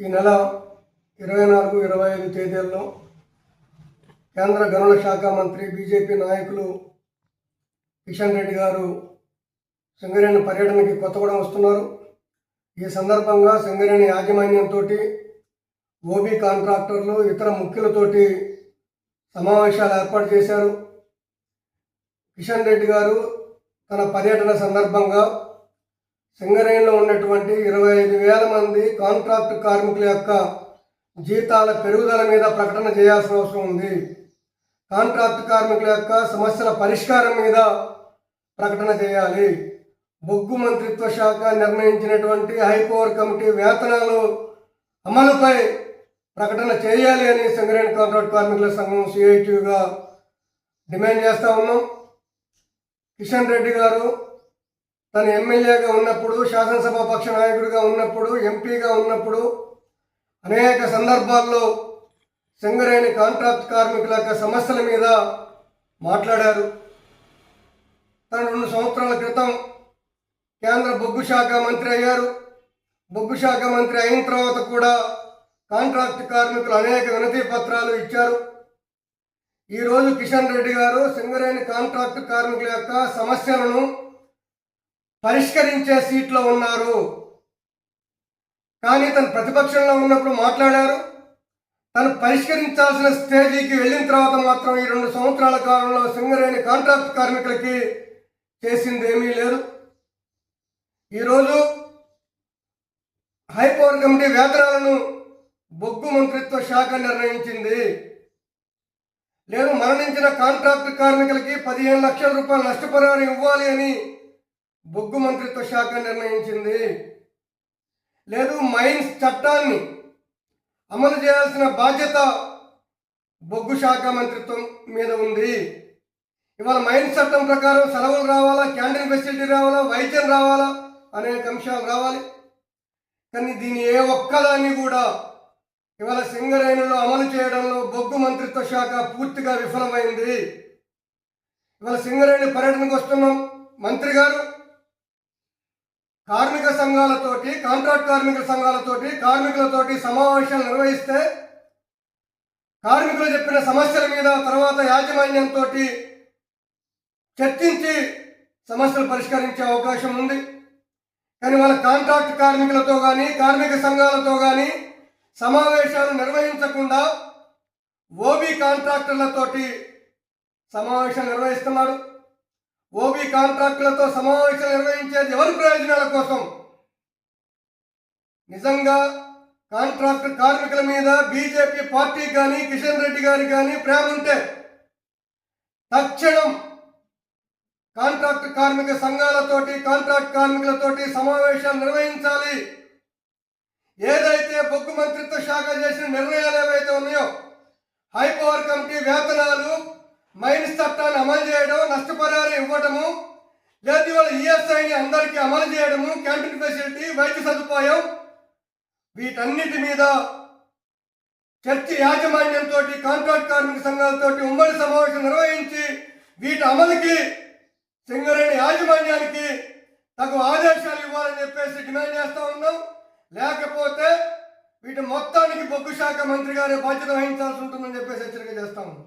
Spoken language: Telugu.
ఈ నెల ఇరవై నాలుగు ఇరవై ఐదు తేదీల్లో కేంద్ర గనుల శాఖ మంత్రి బీజేపీ నాయకులు కిషన్ రెడ్డి గారు సింగరేణి పర్యటనకి కొత్తగూడెం వస్తున్నారు. ఈ సందర్భంగా సింగరేణి యాజమాన్యంతో ఓబీ కాంట్రాక్టర్లు ఇతర ముఖ్యులతోటి సమావేశాలు ఏర్పాటు చేశారు. కిషన్ రెడ్డి గారు తన పర్యటన సందర్భంగా సింగరేణిలో ఉన్నటువంటి ఇరవై ఐదు వేల మంది కాంట్రాక్ట్ కార్మికుల యొక్క జీతాల పెరుగుదల మీద ప్రకటన చేయాల్సిన అవసరం ఉంది. కాంట్రాక్ట్ కార్మికుల యొక్క సమస్యల పరిష్కారం మీద ప్రకటన చేయాలి. బొగ్గు మంత్రిత్వ శాఖ నిర్ణయించినటువంటి హైపవర్ కమిటీ వేతనాలు అమలుపై ప్రకటన చేయాలి అని సింగరేణి కాంట్రాక్ట్ కార్మికుల సంఘం సిఐటిగా డిమాండ్ చేస్తూ ఉన్నాం. కిషన్ రెడ్డి గారు తను ఎమ్మెల్యేగా ఉన్నప్పుడు శాసనసభ పక్ష నాయకుడిగా ఉన్నప్పుడు ఎంపీగా ఉన్నప్పుడు అనేక సందర్భాల్లో సింగరేణి కాంట్రాక్ట్ కార్మికుల యొక్క సమస్యల మీద మాట్లాడారు. తను రెండు సంవత్సరాల క్రితం కేంద్ర బొగ్గు శాఖ మంత్రి అయ్యారు. బొగ్గు శాఖ మంత్రి అయిన తర్వాత కూడా కాంట్రాక్ట్ కార్మికులు అనేక వినతి పత్రాలు ఇచ్చారు. ఈరోజు కిషన్ రెడ్డి గారు సింగరేణి కాంట్రాక్ట్ కార్మికుల యొక్క సమస్యలను పరిష్కరించే సీట్లో ఉన్నారు. కానీ తను ప్రతిపక్షంలో ఉన్నప్పుడు మాట్లాడారు. తను పరిష్కరించాల్సిన స్టేజీకి వెళ్ళిన తర్వాత మాత్రం ఈ రెండు సంవత్సరాల కాలంలో సింగరేణి కాంట్రాక్ట్ కార్మికులకి చేసింది ఏమీ లేదు. ఈరోజు హైపవర్ కమిటీ వేతనాలను బొగ్గు మంత్రిత్వ శాఖ నిర్ణయించింది. లేదు మరణించిన కాంట్రాక్ట్ కార్మికులకి పదిహేను లక్షల రూపాయలు నష్టపరిహారం ఇవ్వాలి అని బొగ్గు మంత్రిత్వ శాఖ నిర్ణయించింది. లేదు మైన్స్ చట్టాన్ని అమలు చేయాల్సిన బాధ్యత బొగ్గు శాఖ మంత్రిత్వం మీద ఉంది. ఇవాళ మైన్స్ చట్టం ప్రకారం సెలవులు రావాలా క్యాంటీన్ ఫెసిలిటీ రావాలా వైద్యం రావాలా అనేక అంశాలు రావాలి. కానీ దీని ఏ ఒక్కదాన్ని కూడా ఇవాళ సింగరేణిలో అమలు చేయడంలో బొగ్గు మంత్రిత్వ శాఖ పూర్తిగా విఫలమైంది. ఇవాళ సింగరేణి పర్యటనకు వస్తున్నాం. మంత్రి గారు కార్మిక సంఘాలతోటి కాంట్రాక్ట్ కార్మిక సంఘాలతోటి కార్మికులతోటి సమావేశాలు నిర్వహిస్తే కార్మికులు చెప్పిన సమస్యల మీద తర్వాత యాజమాన్యంతో చర్చించి సమస్యలు పరిష్కరించే అవకాశం ఉంది. కానీ వాళ్ళ కాంట్రాక్ట్ కార్మికులతో కానీ కార్మిక సంఘాలతో కానీ సమావేశాలు నిర్వహించకుండా ఓబీ కాంట్రాక్టర్లతోటి సమావేశాలు నిర్వహిస్తున్నాడు ఓబీ కాంట్రాక్టులతో సమావేశాలు నిర్వహించేది ఎవరి ప్రయోజనాల కోసం? నిజంగా కాంట్రాక్ట్ కార్మికుల మీద బీజేపీ పార్టీ కానీ కిషన్ రెడ్డి గారి కానీ ప్రేమ ఉంటే తక్షణం కాంట్రాక్ట్ కార్మిక సంఘాలతోటి కాంట్రాక్ట్ కార్మికులతోటి సమావేశాలు నిర్వహించాలి. ఏదైతే బొగ్గు మంత్రిత్వ శాఖ చేసిన నిర్ణయాలు ఏవైతే ఉన్నాయో హైపవర్ కమిటీ వేతనాలు మైన్స్ చట్టాన్ని అమలు చేయడం నష్టపరిహారం లేదు ఇవాళ ఈఎస్ఐని అందరికీ అమలు చేయడము క్యాంటీన్ ఫెసిలిటీ వైద్య సదుపాయం. వీటన్నిటి మీద చర్చి యాజమాన్యంతో కాంట్రాక్ట్ కార్మిక సంఘాలతో ఉమ్మడి సమావేశం నిర్వహించి వీటి అమలుకి సింగరేణి యాజమాన్యానికి తగు ఆదేశాలు ఇవ్వాలని చెప్పేసి డిమాండ్ చేస్తూ ఉన్నాం. లేకపోతే వీటి మొత్తానికి బొగ్గు శాఖ మంత్రి గారే బాధ్యత వహించాల్సి ఉంటుందని చెప్పేసి హెచ్చరిక చేస్తా ఉన్నాం.